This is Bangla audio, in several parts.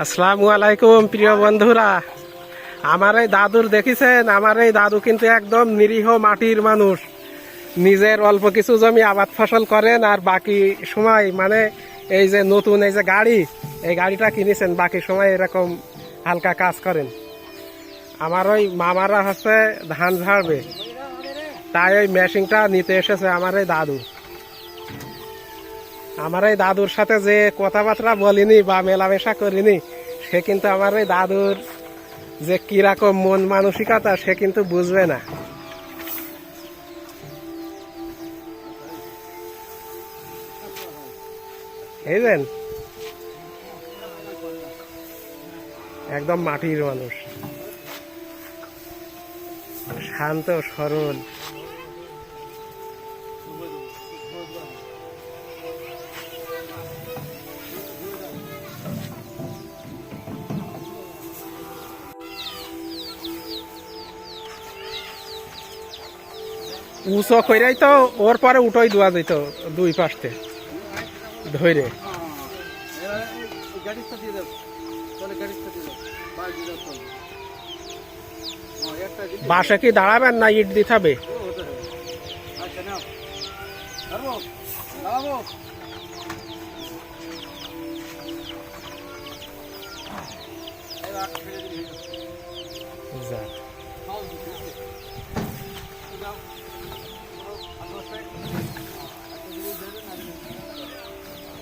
আসসালামু আলাইকুম, প্রিয় বন্ধুরা। আমার এই দাদুর দেখিছেন? আমার এই দাদু কিন্তু একদম নিরীহ মাটির মানুষ। নিজের অল্প কিছু জমি আবাদ ফসল করেন আর বাকি সময় মানে এই যে নতুন এই যে গাড়ি, এই গাড়িটা কিনেছেন, বাকি সময় এরকম হালকা কাজ করেন। আমার ওই মামারা হচ্ছে ধান ঝাড়বে। তাই ওই মেশিনটা নিতে এসেছে আমার এই দাদু। আমার এই দাদুর সাথে যে কথাবার্তা বলিনি বা মেলামেশা করিনি, সে কিন্তু আমার এই দাদুর যে কীরকম মন মানসিকতা, সে কিন্তু বুঝবে না। একদম মাটির মানুষ। শান্ত, সরল। উঁচো কইরাই তো ওর পরে উঠোই দেওয়া যেত দুই পাশতে। ধরে দিয়ে দিয়ে দিয়ে বাসে কি দাঁড়াবেন না ইট দিতে হবে? যাক।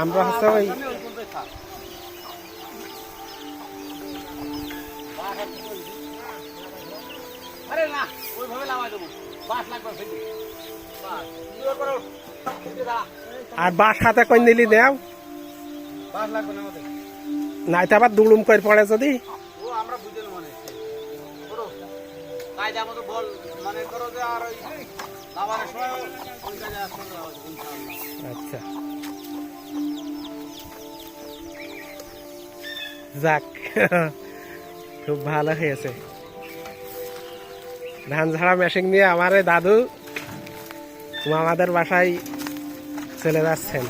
আমরা হচ্ছে ওই থাক। আরে না ওইভাবে লাগাই দেবো। বাস লাগবে। আর হাতে কই নিলি দেও। বাস লাগবে না আমাদের। নাইতে আবার দুলুম করে পড়ে যদি। ও আমরা বুঝে নেব মনে করো। কায়দা মতো বল মানে করো যে আর ওই লাভারের সময় ওই কাজে আসতে আচ্ছা। যাক খুব ভালো হয়েছে। ধান ঝাড়া মেশিন নিয়ে আমার দাদু আমাদের বাসায় চলে যাচ্ছেন।